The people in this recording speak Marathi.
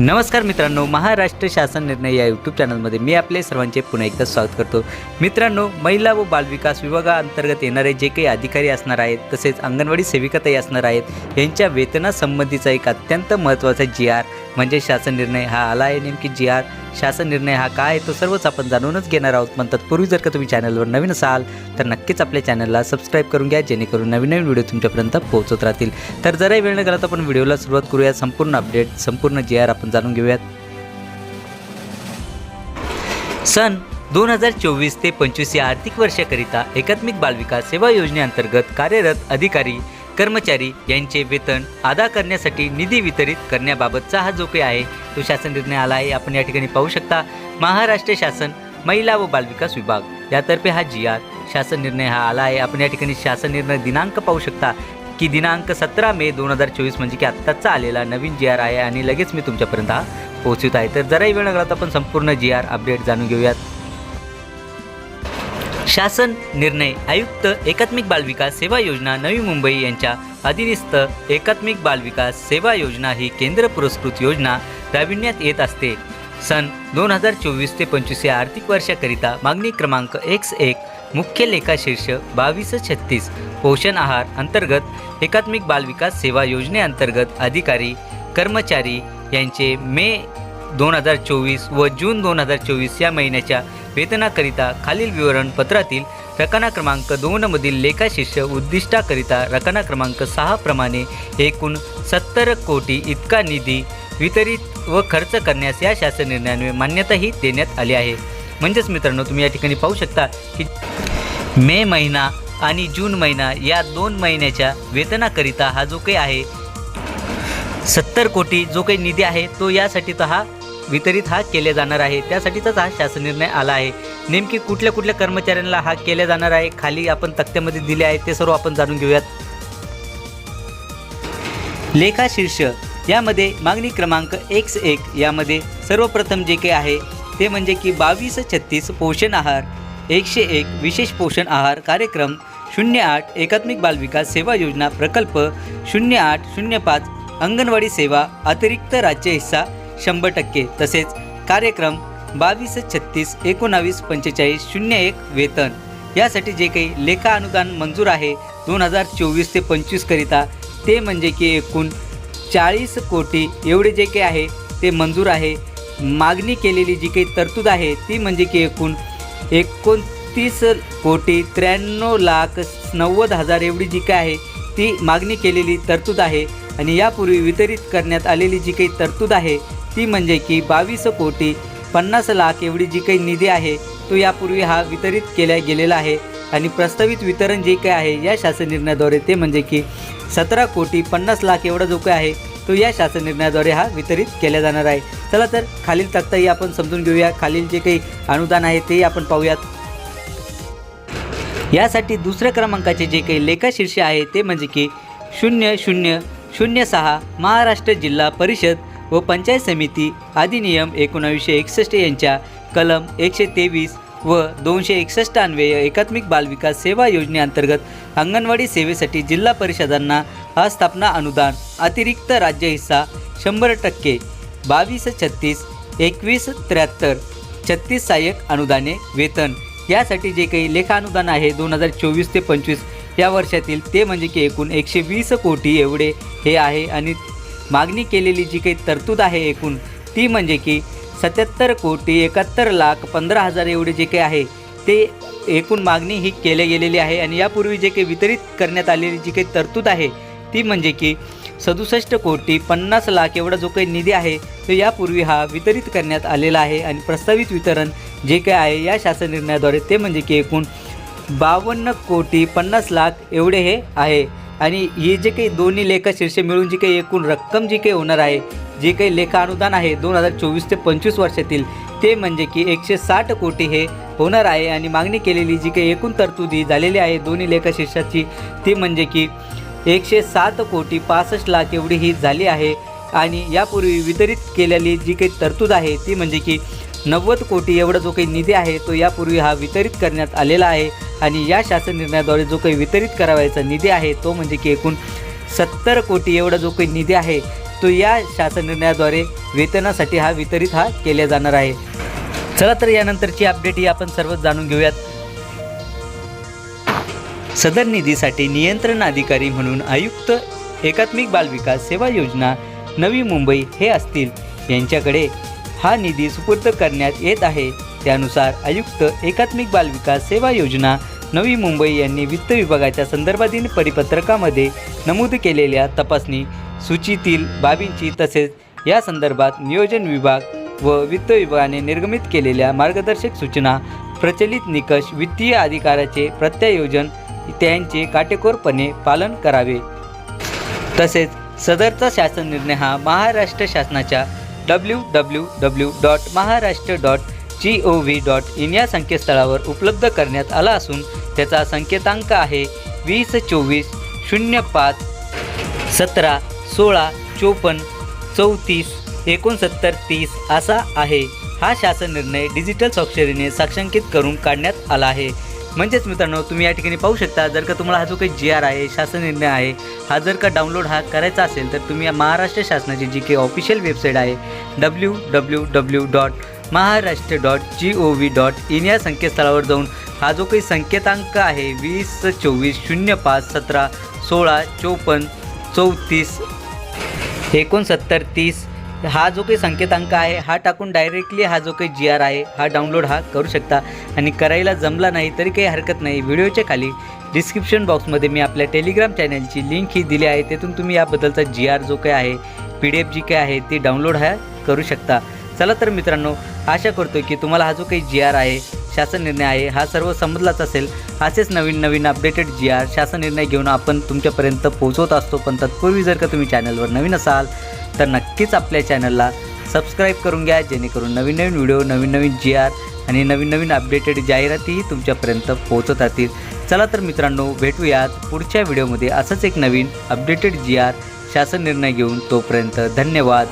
नमस्कार मित्रांनो महाराष्ट्र शासन निर्णय या यूट्यूब चॅनलमध्ये मी आपले सर्वांचे पुन्हा एकदा स्वागत करतो. मित्रांनो महिला व बालविकास विभागाअंतर्गत येणारे जे काही अधिकारी असणार आहेत तसेच अंगणवाडी सेविकाताई असणार आहेत यांच्या वेतनासंबंधीचा एक अत्यंत महत्त्वाचा जी आर म्हणजे शासन निर्णय हा आला आहे नेमकी जी आर शासन निर्णय हा काय? आहे तो सर्वच आपण जाणूनच घेणार आहोत. पण तत्पूर्वी जर का तुम्ही चॅनलवर नवीन असाल तर नक्कीच आपल्या चॅनलला सबस्क्राईब करून घ्या जेणेकरून नवीन नवीन व्हिडिओ तुमच्यापर्यंत पोहोचत राहतील. तर जराही वेळ न घालवता आपण व्हिडिओला सुरुवात करूया संपूर्ण अपडेट संपूर्ण जी आर आपण जाणून घेऊयात. सन दोन हजार चोवीस ते पंचवीस या आर्थिक वर्षाकरिता एकात्मिक बालविकास सेवा योजनेअंतर्गत कार्यरत अधिकारी कर्मचारी यांचे वेतन अदा करण्यासाठी निधी वितरित करण्याबाबतचा हा जो काही आहे तो शासन निर्णय आला आहे. आपण या ठिकाणी पाहू शकता महाराष्ट्र शासन महिला व बालविकास विभाग. यातर्फे हा जी आर शासन निर्णय हा आला आहे. आपण या ठिकाणी शासन निर्णय दिनांक पाहू शकता की दिनांक सतरा मे दोन हजार चोवीस म्हणजे की आत्ताचा आलेला नवीन जी आर आहे आणि लगेच मी तुमच्यापर्यंत हा पोहोचवित आहे. तर जराही वेळ लागला तर आपण संपूर्ण जी आर अपडेट जाणून घेऊयात. शासन निर्णय आयुक्त एकात्मिक बालविकास सेवा योजना नवी मुंबई यांच्या अधीनस्थ एकात्मिक बालविकास सेवा योजना ही केंद्र पुरस्कृत योजना राबविण्यात येत असते. सन दोन हजार चोवीस ते पंचवीस या आर्थिक वर्षाकरिता मागणी क्रमांक एक्स एक मुख्य लेखा शीर्ष बावीस छत्तीस पोषण आहार अंतर्गत एकात्मिक बालविकास सेवा योजनेअंतर्गत अधिकारी कर्मचारी यांचे मे दोन हजार चोवीस व जून दोन हजार चोवीस या महिन्याच्या वेतनाकरिता खालील विवरणपत्रातील रकाना क्रमांक दोनमधील लेखाशिष्य उद्दिष्टाकरिता रकाना क्रमांक सहा प्रमाणे एकूण सत्तर कोटी इतका निधी वितरित व खर्च करण्यास या शासन निर्णयाने मान्यताही देण्यात आली आहे. म्हणजेच मित्रांनो तुम्ही या ठिकाणी पाहू शकता की मे महिना आणि जून महिना या दोन महिन्याच्या वेतनाकरिता हा जो काही आहे सत्तर कोटी जो काही निधी आहे तो यासाठी तर हा वितरित हा केले जाणार आहे. त्यासाठीचाच हा शासन निर्णय आला आहे. नेमकी कुठल्या कुठल्या कर्मचाऱ्यांना हा केला जाणार आहे? खाली आपण तक्त्यामध्ये दिले आहे. ते सर्व आपण जाणून घेऊयात. लेखा शीर्ष. यामध्ये मागणी क्रमांक एक्स एक. यामध्ये सर्वप्रथम जे काही आहे ते म्हणजे की बावीस छत्तीस पोषण आहार एकशे एक विशेष पोषण आहार कार्यक्रम शून्य आठ एकात्मिक बालविकास सेवा योजना प्रकल्प शून्य आठ शून्य पाच अंगणवाडी सेवा अतिरिक्त राज्य हिस्सा शंभर टक्के. तसेच कार्यक्रम बावीस छत्तीस एकोणावीस पंचेचाळीस शून्य एक वेतन. यासाठी जे काही लेखा अनुदान मंजूर आहे दोन हजार चोवीस ते पंचवीसकरिता ते म्हणजे की एकूण चाळीस कोटी एवढे जे काही आहे ते मंजूर आहे. मागणी केलेली जी काही तरतूद आहे ती म्हणजे की एकूण एकोणतीस कोटी त्र्याण्णव लाख नव्वद हजार एवढी जी काय आहे ती मागणी केलेली तरतूद आहे. आणि यापूर्वी वितरित करण्यात आलेली जी काही तरतूद आहे ती म्हणजे की बावीस कोटी पन्नास लाख एवढी जी काही निधी आहे तो यापूर्वी हा वितरित केला गेलेला आहे. आणि प्रस्तावित वितरण जे काही आहे या शासन निर्णयाद्वारे ते म्हणजे की सतरा कोटी पन्नास लाख एवढा जो काही आहे तो या शासन निर्णयाद्वारे हा वितरित केला जाणार आहे. चला तर खालील तक्ताही आपण समजून घेऊया. खालील जे काही अनुदान आहे तेही आपण पाहूयात. यासाठी दुसऱ्या क्रमांकाचे जे काही लेखाशीर्ष आहे ते म्हणजे की शून्य शून्य शून्य सहा महाराष्ट्र जिल्हा परिषद व पंचायत समिती अधिनियम एकोणावीसशे एकसष्ट यांच्या कलम एकशे तेवीस व दोनशे एकसष्ट अन्वय एकात्मिक बालविकास सेवा योजनेअंतर्गत अंगणवाडी सेवेसाठी जिल्हा परिषदांना अस्थापना अनुदान अतिरिक्त राज्य हिस्सा शंभर टक्के बावीस छत्तीस एकवीस त्र्याहत्तर छत्तीस सहाय्यक अनुदाने वेतन. यासाठी जे काही लेखा अनुदान आहे दोन हजार चोवीस ते पंचवीस या वर्षातील ते म्हणजे की एकूण एकशे वीस कोटी एवढे हे आहे आणि मागणी केलेली जी काही तरतूद आहे एकूण ती म्हणजे की सत्याहत्तर कोटी एकाहत्तर लाख पंधरा हजार एवढे जे काही आहे ते एकूण मागणी ही केली गेलेली आहे आणि यापूर्वी जे काही वितरित करण्यात आलेली जी काही तरतूद आहे ती म्हणजे की सदुसष्ट कोटी पन्नास लाख एवढा जो काही निधी आहे तो यापूर्वी हा वितरित करण्यात आलेला आहे आणि प्रस्तावित वितरण जे काही आहे या शासन निर्णयाद्वारे ते म्हणजे की एकूण बावन्न कोटी पन्नास लाख एवढे हे आहे. आणि ही जे काही दोन्ही लेखा शीर्ष मिळून जी काही एकूण रक्कम जी काही होणार आहे जे काही लेखा अनुदान आहे दोन हजार चोवीस ते पंचवीस वर्षातील ते म्हणजे की एकशे साठ कोटी हे होणार आहे. आणि मागणी केलेली जी काही एकूण तरतुदी झालेली आहे दोन्ही लेखा शीर्षाची ती म्हणजे की एकशे सात कोटी पासष्ट लाख एवढी ही झाली आहे. आणि यापूर्वी वितरित केलेली जी काही तरतूद आहे ती म्हणजे की नव्वद कोटी एवढा जो काही निधी आहे तो यापूर्वी हा वितरित करण्यात आलेला आहे. आणि या शासन निर्णयाद्वारे जो काही वितरित करावायचा निधी आहे तो म्हणजे की एकूण सत्तर कोटी एवढा जो काही निधी आहे तो या शासन निर्णयाद्वारे वेतनासाठी हा वितरित हा केला जाणार आहे. चला तर यानंतरची अपडेट ही आपण सर्वच जाणून घेऊयात. सदर निधीसाठी नियंत्रण अधिकारी म्हणून आयुक्त एकात्मिक बालविकास सेवा योजना नवी मुंबई हे असतील. यांच्याकडे हा निधी सुपूर्द करण्यात येत आहे. त्यानुसार आयुक्त एकात्मिक बालविकास सेवा योजना नवी मुंबई यांनी वित्त विभागाच्या संदर्भातील परिपत्रकामध्ये नमूद केलेल्या तपासणी सूचीतील बाबींची तसेच या संदर्भात नियोजन विभाग व वित्त विभागाने निर्गमित केलेल्या मार्गदर्शक सूचना प्रचलित निकष वित्तीय अधिकाराचे प्रत्यायोजन त्यांचे काटेकोरपणे पालन करावे. तसेच सदरचा शासन निर्णय हा महाराष्ट्र शासनाच्या W W W dot Maharashtra dot G O V dot in या संकेतस्थळावर उपलब्ध करण्यात आला असून त्याचा संकेतांक आहे वीस चोवीस शून्य पाच सतरा सोळा चोपन्न चौतीस एकोणसत्तर तीस असा आहे. हा शासन निर्णय डिजिटल स्वाक्षरीने साक्षांकित करून काढण्यात आला आहे. म्हणजेच मित्रांनो तुम्ही या ठिकाणी पाहू शकता जर का तुम्हाला हा जो काही जी आर आहे शासन निर्णय आहे हा जर का डाउनलोड हा करायचा असेल तर तुम्ही महाराष्ट्र शासनाची जी काही ऑफिशियल वेबसाईट आहे W W W dot Maharashtra dot G O V dot in या संकेतस्थळावर जाऊन हा जो काही संकेतांक आहे वीस चोवीस शून्य पाच सतरा सोळा चोपन्न चौतीस एकोणसत्तर तीस हा जो काही संकेतांक आहे हा टाकून डायरेक्टली हा जो काही जी आर आहे हा डाउनलोड हा करू शकता. आणि करायला जमला नाही तरी काही हरकत नाही. व्हिडिओच्या खाली डिस्क्रिप्शन बॉक्समध्ये मी आपल्या टेलिग्राम चॅनलची लिंक ही दिली आहे. तेथून तुम्ही याबद्दलचा जी आर जो काही आहे पी डी एफ जी काय आहे ती डाउनलोड हा करू शकता. चला तर मित्रांनो आशा करतो की तुम्हाला हा जो काही जी आर आहे शासन निर्णय आहे हा सर्व समजलाच असेल. असेच नवीन नवीन अपडेटेड जी आर शासन निर्णय घेऊन आपण तुमच्यापर्यंत पोहोचवत असतो. पण तत्पूर्वी जर का तुम्ही चॅनलवर नवीन असाल तर नक्कीच आपल्या चॅनलला सबस्क्राईब करून घ्या जेणेकरून नवीन नवीन व्हिडिओ नवीन नवीन जी आर आणि नवीन नवीन अपडेटेड जाहिरातीही तुमच्यापर्यंत पोहोचत राहतील चला तर मित्रांनो भेटूयात पुढच्या व्हिडिओमध्ये असंच एक नवीन अपडेटेड जी आर शासन निर्णय घेऊन. तोपर्यंत धन्यवाद.